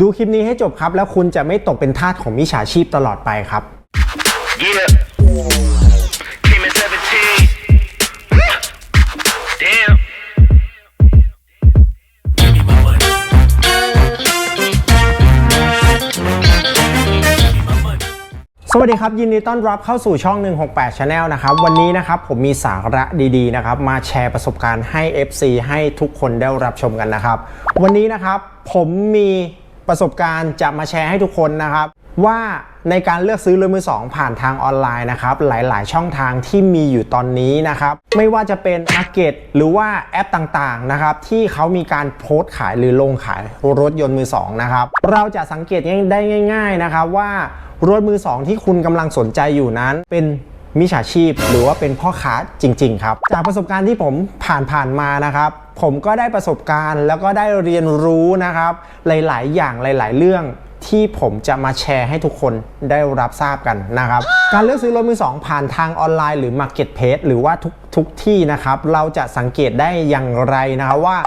ดูคลิปนี้ให้จบครับ แล้วคุณจะไม่ตกเป็นทาสของมิจฉาชีพตลอดไปครับ Yeah. Came at 17. Damn. สวัสดีครับ ยินดีต้อนรับเข้าสู่ช่อง 168 Channel นะครับ วันนี้นะครับผมมีสาระดีๆนะครับ มาแชร์ประสบการณ์ให้ FC ให้ทุกคนได้รับชมกันนะครับ วันนี้นะครับผมมี ประสบการณ์จะมาแชร์ให้ทุกคนนะครับ ว่าในการเลือกซื้อรถมือสองผ่านทางออนไลน์นะครับ หลายๆ ช่องทางที่มีอยู่ตอนนี้นะครับ ไม่ว่าจะเป็น Market หรือว่าแอปต่างๆนะครับที่เขามีการโพสต์ขายหรือลงขายรถยนต์มือสองนะครับเราจะสังเกตได้ง่าย ๆนะครับว่ารถมือสองที่คุณกำลังสนใจอยู่นั้นเป็น มิจฉาชีพ หรือว่าเป็นพ่อค้าจริง ๆ ครับ จากประสบการณ์ที่ผมผ่านผ่านๆมานะครับ ผมก็ได้ประสบการณ์แล้วก็ได้เรียนรู้นะครับ หลาย ๆ อย่างหลาย ๆ เรื่องที่ผมจะมาแชร์ให้ทุกคนได้รับทราบกันนะครับ การเลือกซื้อรถมือสองผ่านทางออนไลน์หรือ Marketplace หรือว่าทุกทุกที่นะครับ เราจะสังเกตได้อย่างไรนะครับว่า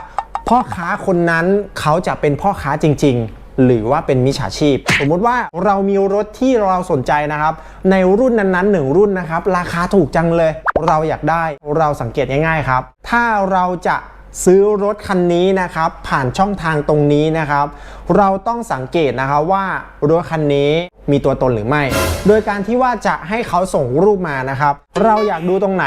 พ่อค้าคนนั้นเขาจะเป็นพ่อค้าจริง ๆ หรือว่าเป็นมิจฉาชีพ สมมุติว่าเรามีรถที่เราสนใจนะครับ ในรุ่นนั้นๆหนึ่งรุ่นนะครับ ราคาถูกจังเลย เราอยากได้เราสังเกตง่ายๆครับ ถ้าเราจะ ซื้อรถคันนี้นะครับ ผ่านช่องทางตรงนี้นะครับ เราต้องสังเกตนะครับว่ารถคันนี้มีตัวตนหรือไม่ โดยการที่ว่าจะให้เขาส่งรูปมานะครับ เราอยากดูตรงไหน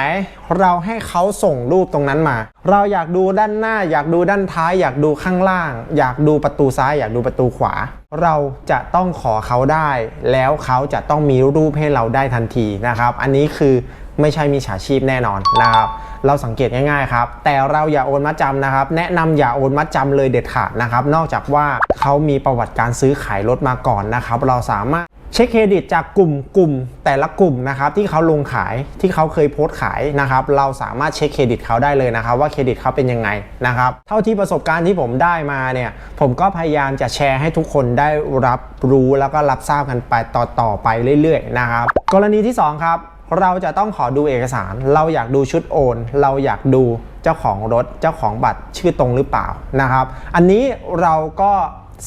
เราให้เขาส่งรูปตรงนั้นมา เราอยากดูด้านหน้า อยากดูด้านท้าย อยากดูข้างล่าง อยากดูประตูซ้าย อยากดูประตูขวา เราจะต้องขอเขาได้ แล้วเขาจะต้องมีรูปให้เราได้ทันทีนะครับ อันนี้คือ ไม่ใช่มีฉาชีพแน่นอนนะครับเราสังเกตง่ายๆครับ แต่เราอย่าโอนมัดจำนะครับ แนะนำอย่าโอนมัดจำเลยเด็ดขาดนะครับ นอกจากว่าเขามีประวัติการซื้อขายรถมาก่อนนะครับ เราสามารถเช็คเครดิตจากกลุ่มกลุ่มแต่ละกลุ่มนะครับที่เขาลงขายที่เขาเคยโพสต์ขายนะครับ เราสามารถเช็คเครดิตเขาได้เลยนะครับ ว่าเครดิตเขาเป็นยังไงนะครับ เท่าที่ประสบการณ์ที่ผมได้มาเนี่ยผมก็พยายามจะแชร์ให้ทุกคนได้รับรู้แล้วก็รับทราบกันไปต่อต่อไปเรื่อย ๆ นะครับ กรณีที่สองครับ เราจะต้องขอดูเอกสาร เราอยากดูชุดโอน เราอยากดูเจ้าของรถเจ้าของบัตรชื่อตรงหรือเปล่านะครับ อันนี้เราก็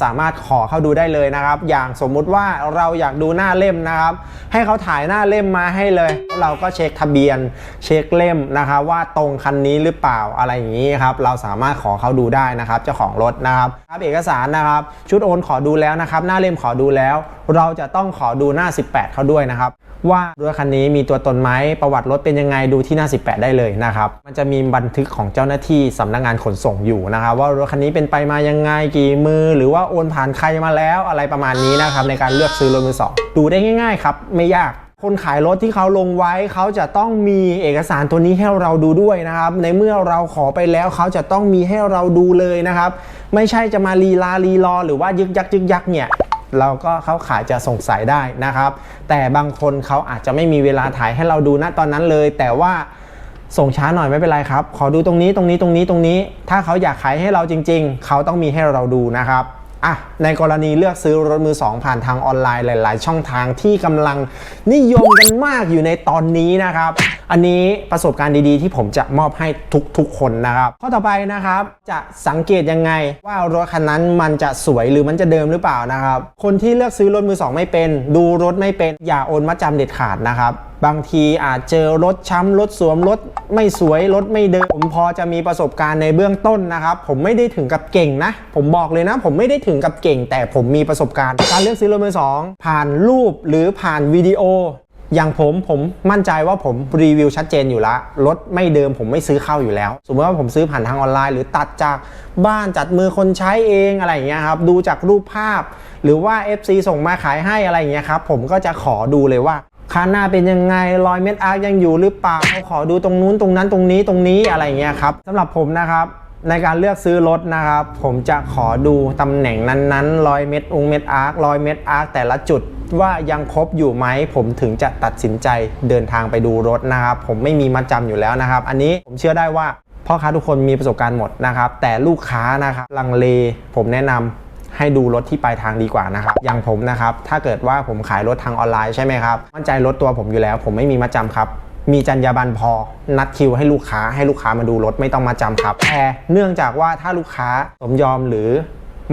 สามารถขอเข้าดูได้เลยนะครับ อย่างสมมุติว่าเราอยากดูหน้าเล่มนะครับ ให้เขาถ่ายหน้าเล่มมาให้เลย เราก็เช็คทะเบียน เช็คเล่มนะครับว่าตรงคันนี้หรือเปล่าอะไรอย่างนี้ครับเราสามารถขอเขาดูได้นะครับ เจ้าของรถนะครับครับเอกสารนะครับ ชุดโอนขอดูแล้วนะครับ หน้าเล่มขอดูแล้ว เราจะต้องขอดูหน้า 18 เขาด้วยนะครับว่ารถคันนี้มีตัวตนไหมประวัติรถเป็นยังไงดูที่หน้า 18 ได้เลยนะครับ มันจะมีบันทึกของเจ้าหน้าที่สำนักงานขนส่งอยู่นะครับ ว่ารถคันนี้เป็นไปมายังไงกี่มือหรือว่าโอนผ่านใครมาแล้วอะไรประมาณนี้นะครับในการเลือกซื้อรถมือสองดูได้ง่าย ๆ ครับ ไม่ยากคนขายรถที่เขาลงไว้เขาจะต้องมีเอกสารตัวนี้ให้เราดูด้วยนะครับ ในเมื่อเราขอไปแล้วเขาจะต้องมีให้เราดูเลยนะครับ ไม่ใช่จะมาลีลาลีรอหรือว่ายึกยักยึกยักเนี่ยเราก็เขาขายจะสงสัยได้นะครับ แต่บางคนเขาอาจจะไม่มีเวลาถ่ายให้เราดูณตอนนั้นเลย แต่ว่าส่งช้าหน่อยไม่เป็นไรครับ ขอดูตรงนี้ตรงนี้ตรงนี้ตรงนี้ ถ้าเขาอยากขายให้เราจริง ๆ เขาต้องมีให้เราดูนะครับ อะในกรณีเลือกซื้อรถมือสองผ่านทางออนไลน์หลาย ๆ ช่องทางที่กำลังนิยมกันมากอยู่ในตอนนี้นะครับ อันนี้ประสบการณ์ดีๆ ที่ผมจะมอบให้ทุก ๆ คนนะครับ ข้อต่อไปนะครับจะสังเกตยังไงว่ารถคันนั้นมันจะสวยหรือมันจะเดิมหรือเปล่านะครับ คนที่เลือกซื้อรถมือสองไม่เป็น ดูรถไม่เป็นอย่าโอนมัดจำเด็ดขาดนะครับ บางทีอาจเจอรถช้ำรถสวมรถไม่สวยรถไม่เดิมผมพอจะมีประสบการณ์ในเบื้องต้นนะครับ ผมไม่ได้ถึงกับเก่งนะ ผมบอกเลยนะ ผมไม่ได้ถึงกับเก่ง แต่ผมมีประสบการณ์ การเลือกซื้อรถมือสองผ่านรูปหรือผ่านวิดีโออย่างผมผมมั่นใจว่าผมรีวิวชัดเจนอยู่แล้วรถไม่เดิมผมไม่ซื้อเข้าอยู่แล้ว สมมติว่าผมซื้อผ่านทางออนไลน์ หรือตัดจากบ้านจัดมือคนใช้เองอะไรอย่างเงี้ยครับดูจากรูปภาพ หรือว่า FC ส่งมาขายให้อะไรอย่างเงี้ยครับผมก็จะขอดูเลยว่า คันหน้าเป็นยังไงรอยเม็ดอาร์คยังอยู่หรือเปล่าขอดูตรงนู้นตรงนั้นตรงนี้ตรงนี้อะไรอย่างเงี้ยครับสำหรับผมนะครับในการเลือกซื้อรถนะครับ ผมจะขอดูตำแหน่งนั้นๆรอยเม็ดองเม็ดอาร์ครอยเม็ดอาร์คแต่ละจุดว่ายังครบอยู่ไหมผมถึงจะตัดสินใจเดินทางไปดูรถนะครับ ผมไม่มีมัดจำอยู่แล้วนะครับ อันนี้ผมเชื่อได้ว่าพ่อค้าทุกคนมีประสบการณ์หมดนะครับ แต่ลูกค้านะครับลังเลผมแนะนำ ให้ดูรถที่ปลายทางดีกว่านะครับอย่างผมนะครับถ้าเกิดว่าผมขายรถทางออนไลน์ใช่ไหมครับมั่นใจรถตัวผมอยู่แล้ว ผมไม่มีมัดจำครับมีจรรยาบรรณพอ นัดคิวให้ลูกค้าให้ลูกค้ามาดูรถไม่ต้องมาจำครับแต่เนื่องจากว่าถ้าลูกค้าสมยอมหรือ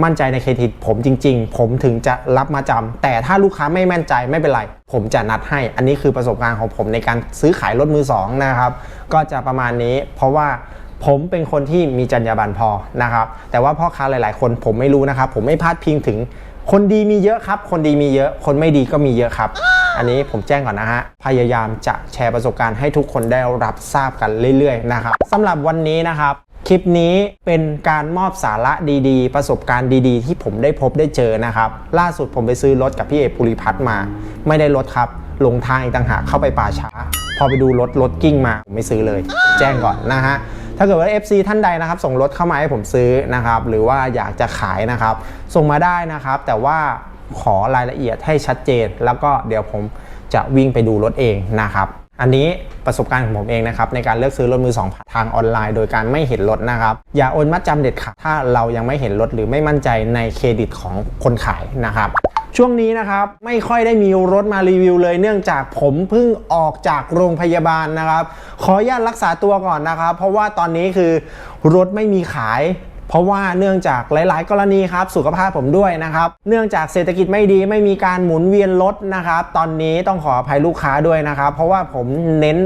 มั่นใจในเครดิตผมจริง ๆ ผมถึงจะรับมาจำแต่ถ้าลูกค้าไม่มั่นใจไม่เป็นไร ผมจะนัดให้ อันนี้คือประสบการณ์ของผมในการซื้อขายรถมือสองนะครับ ก็จะประมาณนี้ เพราะว่า ผมเป็นคนที่มีจรรยาบรรณพอนะครับ แต่ว่าพ่อค้าหลาย ๆ คนผมไม่รู้นะครับ ผมไม่พลาดพิงถึง คนดีมีเยอะครับ คนดีมีเยอะ คนไม่ดีก็มีเยอะครับ อันนี้ผมแจ้งก่อนนะฮะ พยายามจะแชร์ประสบการณ์ให้ทุกคนได้รับทราบกันเรื่อย ๆ นะครับสำหรับวันนี้นะครับคลิปนี้เป็นการมอบสาระดีๆ ประสบการณ์ดีๆ ที่ผมได้พบได้เจอนะครับ ล่าสุดผมไปซื้อรถกับพี่เอกภูริพัฒน์มา ไม่ได้รถครับลงทางอีกต่างหากเข้าไปป่าช้า พอไปดูรถรถกิ้งมาผมไม่ซื้อเลย แจ้งก่อนนะฮะ ถ้าเกิดว่า FC ท่านใดนะครับ ส่งรถเข้ามาให้ผมซื้อนะครับ หรือว่าอยากจะขายนะครับ ส่งมาได้นะครับ แต่ว่าขอรายละเอียดให้ชัดเจน แล้วก็เดี๋ยวผมจะวิ่งไปดูรถเองนะครับ อันนี้ประสบการณ์ของผมเองนะครับ ในการเลือกซื้อรถมือสองทางออนไลน์ โดยการไม่เห็นรถนะครับ อย่าโอนมัดจำเด็ดขาดถ้าเรายังไม่เห็นรถหรือไม่มั่นใจในเครดิตของคนขายนะครับ ช่วงนี้นะครับไม่ค่อยได้มีรถมารีวิวเลย เนื่องจากผมเพิ่งออกจากโรงพยาบาลนะครับ ขออนุญาตรักษาตัวก่อนนะครับ เพราะว่าตอนนี้คือรถไม่มีขายเพราะว่าเนื่องจากหลาย ๆ กรณีครับสุขภาพผมด้วยนะครับ เนื่องจากเศรษฐกิจไม่ดีไม่มีการหมุนเวียนรถนะครับ ตอนนี้ต้องขออภัยลูกค้าด้วยนะครับ เพราะว่าผมเน้น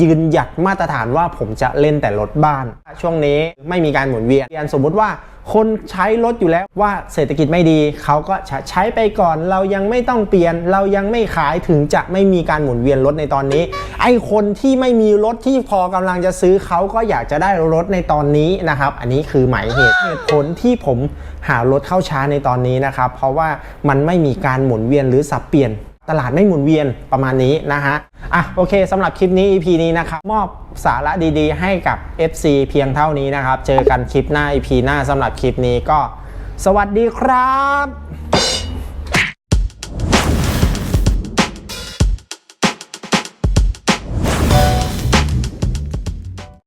ยืนหยัดมาตรฐานว่าผมจะเล่นแต่รถบ้าน ช่วงนี้ไม่มีการหมุนเวียนสมมุติว่าคนใช้รถอยู่แล้วว่าเศรษฐกิจไม่ดีเขาก็ใช้ไปก่อนเรายังไม่ต้องเปลี่ยน เรายังไม่ขายถึงจะไม่มีการหมุนเวียนรถในตอนนี้ ไอคนที่ไม่มีรถที่พอกำลังจะซื้อเขาก็อยากจะได้รถในตอนนี้นะครับ อันนี้คือหมายเหตุเหตุผลที่ผมหารถเข้าช้าในตอนนี้นะครับ เพราะว่ามันไม่มีการหมุนเวียนหรือสับเปลี่ยน ตลาดไม่หมุนเวียนประมาณนี้นะฮะอะโอเคสำหรับคลิปนี้ EP นี้นะครับมอบสาระดีๆ ให้กับ FC เพียงเท่านี้นะครับ เจอกันคลิปหน้า EP หน้าสำหรับคลิปนี้ก็ สวัสดีครับ